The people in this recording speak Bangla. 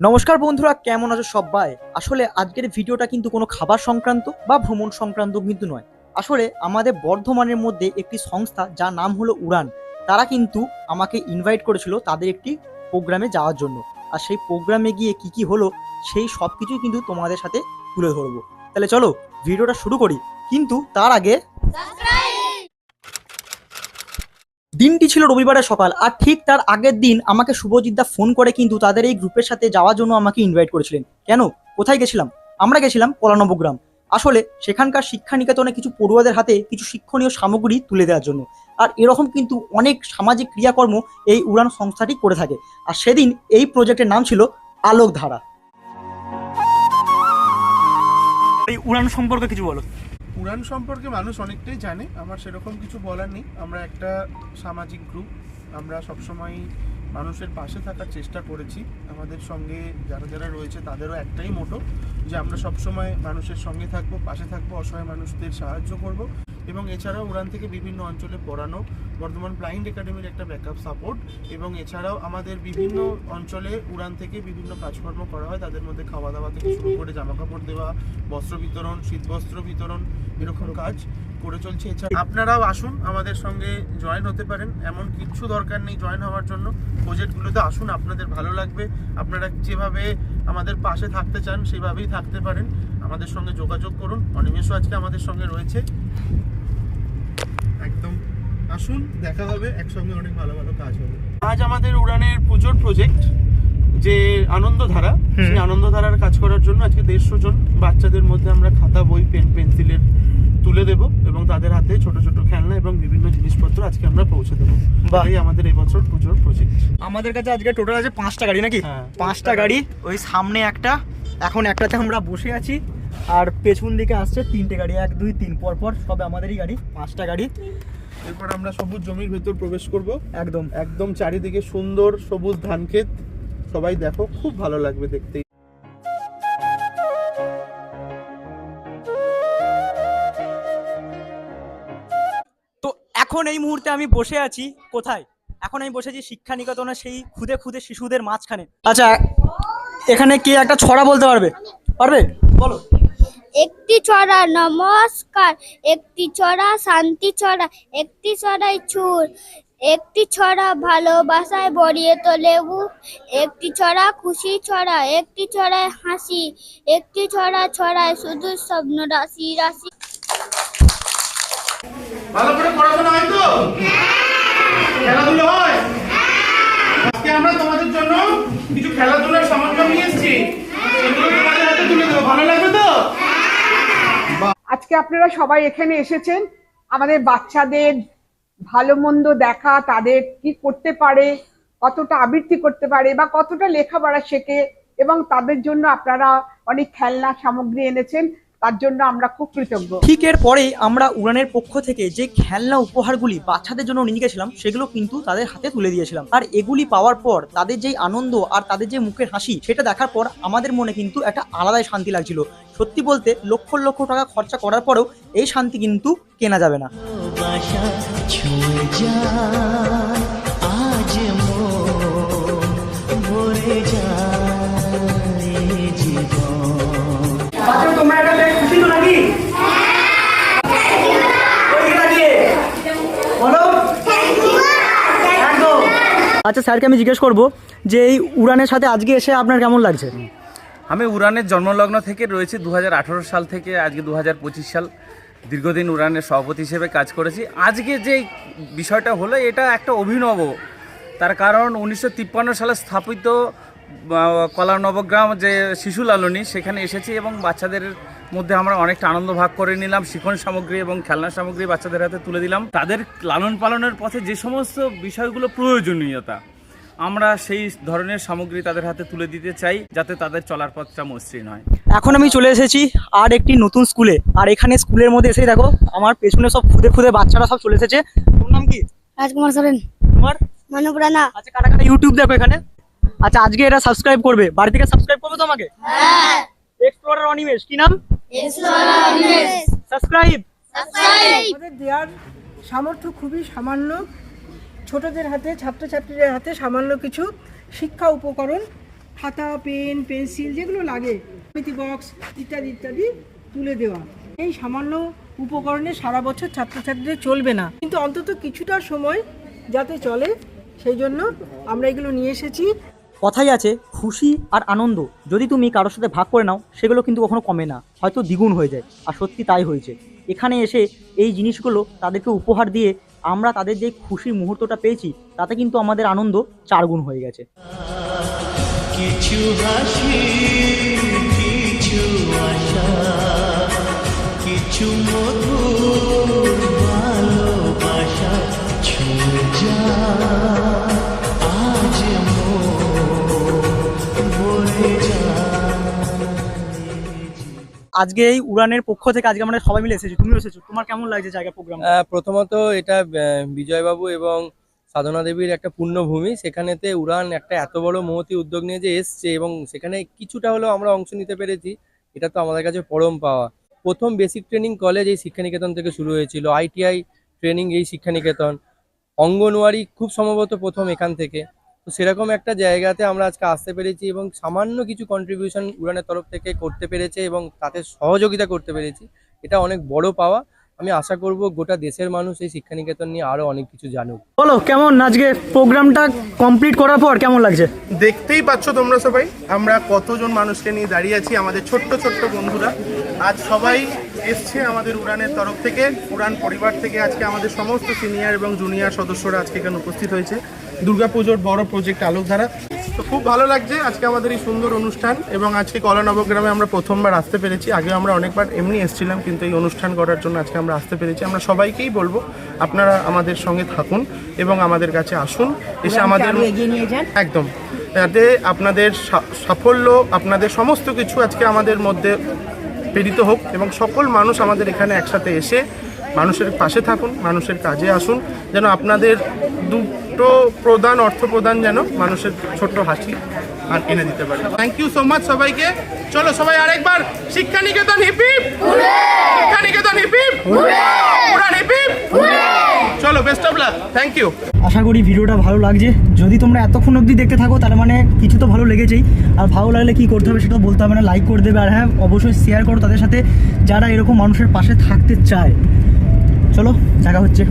নমস্কার বন্ধুরা, কেমন আছো সবাই? আসলে আজকের ভিডিওটা কিন্তু কোনো খাবার সংক্রান্ত বা ভ্রমণ সংক্রান্ত কিন্তু নয়। আসলে আমাদের বর্ধমানের মধ্যে একটি সংস্থা যার নাম হলো উড়ান। তারা কিন্তু আমাকে ইনভাইট করেছিল তাদের একটি প্রোগ্রামে যাওয়ার জন্য। আর সেই প্রোগ্রামে গিয়ে কি কি হলো, সেই সব কিছুই কিন্তু তোমাদের সাথে তুলে ধরবো। তাহলে চলো, ভিডিওটা শুরু করি। কিন্তু তার আগে দিনটি ছিল রবিবারের সকাল, আর ঠিক তার আগের দিন আমাকে শুভজিৎ দা ফোন করে কিন্তু তাদের এই গ্রুপের সাথে যাওয়ার জন্য আমাকে ইনভাইট করেছিলেন। কেন? কোথায় গেছিলাম? আমরা গেছিলাম কলানবগ্রাম আসলে সেখানকার শিক্ষা নিকেতনে কিছু পড়ুয়াদের হাতে কিছু শিক্ষণীয় সামগ্রী তুলে দেওয়ার জন্য। আর এরকম কিন্তু অনেক সামাজিক ক্রিয়াকর্ম এই উড়ান সংস্থাটি করে থাকে। আর সেদিন এই প্রজেক্টের নাম ছিল আলোকধারা। এই উড়ান সম্পর্কে কিছু বলো। উড়ান সম্পর্কে মানুষ অনেকটাই জানে, আমার সেরকম কিছু বলার নেই। আমরা একটা সামাজিক গ্রুপ আমরা সবসময় মানুষের পাশে থাকার চেষ্টা করেছি। আমাদের সঙ্গে যারা যারা রয়েছে, তাদেরও একটাই মোটো যে আমরা সবসময় মানুষের সঙ্গে থাকব, পাশে থাকব, অসহায় মানুষদের সাহায্য করব। এবং এছাড়াও উড়ান থেকে বিভিন্ন অঞ্চলে পড়ানো বর্ধমান ব্লাইন্ড একাডেমির একটা ব্যাকআপ সাপোর্ট এবং এছাড়াও আমাদের বিভিন্ন অঞ্চলে উড়ান থেকে বিভিন্ন কাজকর্ম করা হয়। তাদের মধ্যে খাওয়া দাওয়া থেকে শুরু করে জামা কাপড় দেওয়া, বস্ত্র বিতরণ, শীতবস্ত্র বিতরণ এরকম কাজ করে চলছে। এছাড়া আপনারাও আসুন, আমাদের সঙ্গে জয়েন হতে পারেন। এমন কিছু দরকার নেই জয়েন হওয়ার জন্য। প্রজেক্টগুলোতে আসুন, আপনাদের ভালো লাগবে। আপনারা যেভাবে আমাদের পাশে থাকতে চান, সেভাবেই থাকতে পারেন। আমাদের সঙ্গে যোগাযোগ করুন। অনিমেষও আজকে আমাদের সঙ্গে রয়েছে। আসুন দেখা হবে একসঙ্গে অনেক ভালো ভালো কাজ হবে আজ আমাদের উড়ানের পুজোর প্রজেক্ট যে আনন্দধারা। সেই আনন্দধারার কাজ করার জন্য আজকে দেড়শো জন বাচ্চাদের মধ্যে আমরা খাতা বই পেন পেন্সিলের তুলে দেব এবং তাদের হাতে ছোট ছোট খেলনা এবং বিভিন্ন জিনিসপত্র আজকে আমরা পৌঁছে দেবো। এই আমাদের এবছর পুজোর প্রজেক্ট আমাদের কাছে আজকে টোটাল আছে পাঁচটা গাড়ি নাকি হ্যাঁ। পাঁচটা গাড়ি ওই সামনে একটা এখন একটাতে আমরা বসে আছি আর পেছন দিকে আসছে তিনটে গাড়ি এক দুই তিন পর পর সব আমাদেরই গাড়ি পাঁচটা গাড়ি। এরপর আমরা সবুজ জমির ভেতর প্রবেশ করব। একদম। একদম চারিদিকে সুন্দর সবুজ ধান ক্ষেত। সবাই দেখো খুব ভালো লাগবে দেখতে। তো এখন এই মুহূর্তে আমি বসে আছি কোথায়? এখন আমি বসে আছি শিক্ষা নিকেতনের সেই খুদে খুদে শিশুদের মাঝখানে। আচ্ছা এখানে কে একটা ছড়া বলতে পারবে? পারবে? বলো। একটি ছড়া নমস্কার, একটি ছড়া শান্তি ছড়া একটি ছড়াই ছুর একটি ছড়া ভালোবাসায় ভরিয়ে তোলে একটি ছড়া খুশি ছড়া একটি ছড়ায় হাসি, একটি ছড়া ছড়ায় শুধু স্বপ্ন রাশি রাশি। ভালো করে পড়াশোনা হয় তো? খেলাধুলো হয়? আজকে আমরা তোমাদের জন্য কিছু খেলাধুলার সামগ্রী নিয়ে এসেছি। এগুলো তোমাদের হাতে তুলে দেবো। ভালো লাগবে তো? আজকে আপনারা সবাই এখানে এসেছেন। আমাদের বাচ্চাদের ভালো মন্দ দেখা, তাদের কি করতে পারে, কতটা আবৃত্তি করতে পারে বা কতটা লেখাপড়া শেখে এবং তাদের জন্য আপনারা অনেক খেলনা সামগ্রী এনেছেন। তার জন্য আমরা খুব কৃতজ্ঞ। ঠিক এর পরেই আমরা উড়ানের পক্ষ থেকে যে খেলনা উপহারগুলি বাচ্চাদের জন্য নিয়ে গেছিলাম সেগুলো কিন্তু তাদের হাতে তুলে দিয়েছিলাম। আর এগুলি পাওয়ার পর তাদের যেই আনন্দ আর তাদের যে মুখের হাসি সেটা দেখার পর আমাদের মনে কিন্তু একটা আলাদাই শান্তি লাগছিল। সত্যি বলতে লক্ষ লক্ষ টাকা খরচা করার পরেও এই শান্তি কিন্তু কেনা যাবে না। আচ্ছা স্যারকে আমি জিজ্ঞেস করব যে এই উড়ানের সাথে আজকে এসে আপনার কেমন লাগছে? আমি উড়ানের জন্মলগ্ন থেকে রয়েছি দু হাজার আঠারো সাল থেকে, আজকে দু হাজার পঁচিশ সাল দীর্ঘদিন উড়ানের সভাপতি হিসেবে কাজ করেছি। আজকে যে বিষয়টা হলো, এটা একটা অভিনব। তার কারণ উনিশশো তিপ্পান্ন সালে স্থাপিত কলা নবগ্রাম যে শিশু লালনী সেখানে এসেছি এবং বাচ্চাদের মধ্যে আমরা অনেকটা আনন্দ ভাগ করে নিলাম। শিখন সামগ্রী এবং খেলনা সামগ্রী বাচ্চাদের হাতে তুলে দিলাম। তাদের লালন পালনের পথে যে সমস্ত বিষয়গুলো প্রয়োজনীয়তা আমরা সেই ধরনের সামগ্রী তাদের হাতে তুলে দিতে চাই যাতে তাদের চলার পথটা মসৃণ হয়। এখন আমি চলে এসেছি আর একটি নতুন স্কুলে। আর এখানে স্কুলের মধ্যে এসেই দেখো আমার পেছনে সব খুদে খুদে বাচ্চারা সব চলে এসেছে। তোর নাম কি? রাজকুমার সরেন। তোমার? মানবরানা আচ্ছা কাটা কাটা ইউটিউব দেখো এখানে? আচ্ছা আজকে এটা সাবস্ক্রাইব করবে। বাড়ি থেকে সাবস্ক্রাইব করবে তো আমাকে হ্যাঁ। এক্সপ্লোরার অনিমেষ কি নাম? সাবস্ক্রাইব আমাদের দেওয়ার সামর্থ্য খুবই সামান্য। ছোটদের হাতে ছাত্রছাত্রীদের হাতে সামান্য কিছু শিক্ষা উপকরণ খাতা পেন পেন্সিল যেগুলো লাগে বক্স ইত্যাদি ইত্যাদি তুলে দেওয়া। এই সামান্য উপকরণে সারা বছর ছাত্রছাত্রীদের চলবে না। কিন্তু অন্তত কিছুটা সময় যাতে চলে সেই জন্য আমরা এগুলো নিয়ে এসেছি। কথাই আছে, খুশি আর আনন্দ। যদি তুমি কারোর সাথে ভাগ করে নাও, সেগুলো কিন্তু কখনো কমে না, হয়তো দ্বিগুণ হয়ে যায়। আর সত্যি তাই হয়েছে। এখানে এসে এই জিনিসগুলো তাদেরকে উপহার দিয়ে আমরা তাদের যে খুশির মুহূর্তটা পেয়েছি, তাতে কিন্তু আমাদের আনন্দ চারগুণ হয়ে গেছে। কিছু মধুর আজকে এই উড়ানের পক্ষ থেকে আজকে আমরা সবাই মিলে এসেছি তুমি এসেছ। তোমার কেমন লাগছে জায়গা প্রোগ্রাম প্রথমত এটা বিজয়বাবু এবং সাধনা দেবীর একটা পুণ্যভূমি। সেখানেতে উড়ান একটা এত বড় মহতি উদ্যোগ নিয়ে যে এসছে এবং সেখানে কিছুটা হলেও আমরা অংশ নিতে পেরেছি। এটা তো আমাদের কাছে পরম পাওয়া। প্রথম বেসিক ট্রেনিং কলেজ এই শিক্ষানিকেতন থেকে শুরু হয়েছিল। আইটিআই ট্রেনিং এই শিক্ষানিকেতন। অঙ্গনওয়াড়ি খুব সম্ভবত প্রথম এখান থেকে। তো সেরকম একটা জায়গাতে আমরা আজকে আসতে পেরেছি এবং সামান্য কিছু কন্ট্রিবিউশন উড়ানের তরফ থেকে করতে পেরেছে এবং তাতে সহযোগিতা করতে পেরেছি। এটা অনেক বড় পাওয়া। আমি আশা করব গোটা দেশের মানুষ এই শিক্ষানিকেতন নিয়ে আরও অনেক কিছু জানুক। বলো কেমন? আজকে প্রোগ্রামটা কমপ্লিট করার পর কেমন লাগছে? দেখতেই পাচ্ছ তোমরা সবাই আমরা কতজন মানুষকে নিয়ে দাঁড়িয়ে আছি আমাদের ছোট্ট ছোট্ট বন্ধুরা। আজ সবাই এসছে আমাদের উড়ানের তরফ থেকে উড়ান পরিবার থেকে আজকে আমাদের সমস্ত সিনিয়র এবং জুনিয়র সদস্যরা আজকে এখানে উপস্থিত হয়েছে। দুর্গাপুজোর বড় প্রজেক্ট আলোকধারা। তো খুব ভালো লাগছে আজকে আমাদের এই সুন্দর অনুষ্ঠান এবং আজকে কলা নবগ্রামে আমরা প্রথমবার আসতে পেরেছি। আগে আমরা অনেকবার এমনি এসেছিলাম কিন্তু এই অনুষ্ঠান করার জন্য আজকে আমরা আসতে পেরেছি। আমরা সবাইকেই বলব আপনারা আমাদের সঙ্গে থাকুন এবং আমাদের কাছে আসুন। এসে আমাদের একদম। যাতে আপনাদের সাফল্য আপনাদের সমস্ত কিছু আজকে আমাদের মধ্যে প্রেরিত হোক এবং সকল মানুষ আমাদের এখানে একসাথে এসে মানুষের পাশে থাকুন মানুষের কাজে আসুন। যেন আপনাদের দুটো প্রদান অর্থ প্রদান যেন মানুষের ছোট্ট হাসি আর এনে দিতে পারে। থ্যাংক ইউ সো মাচ সবাইকে। চলো সবাই আরেকবার। Shiksha Niketan hip hip Shiksha Niketan hip hip উড়ান হিপিপ চলো best of luck thank you আশা করি ভিডিওটা ভালো লাগছে। যদি তোমরা এতক্ষণ অবধি দেখতে থাকো তাহলে মানে কিছু তো ভালো লেগেছেই। আর ভালো লাগলে কি করতে হবে সেটা বলতে হবে না লাইক করে দেবে। আর হ্যাঁ অবশ্যই শেয়ার করো তাদের সাথে যারা এরকম মানুষের পাশে থাকতে চায়। চলো দেখা হচ্ছে।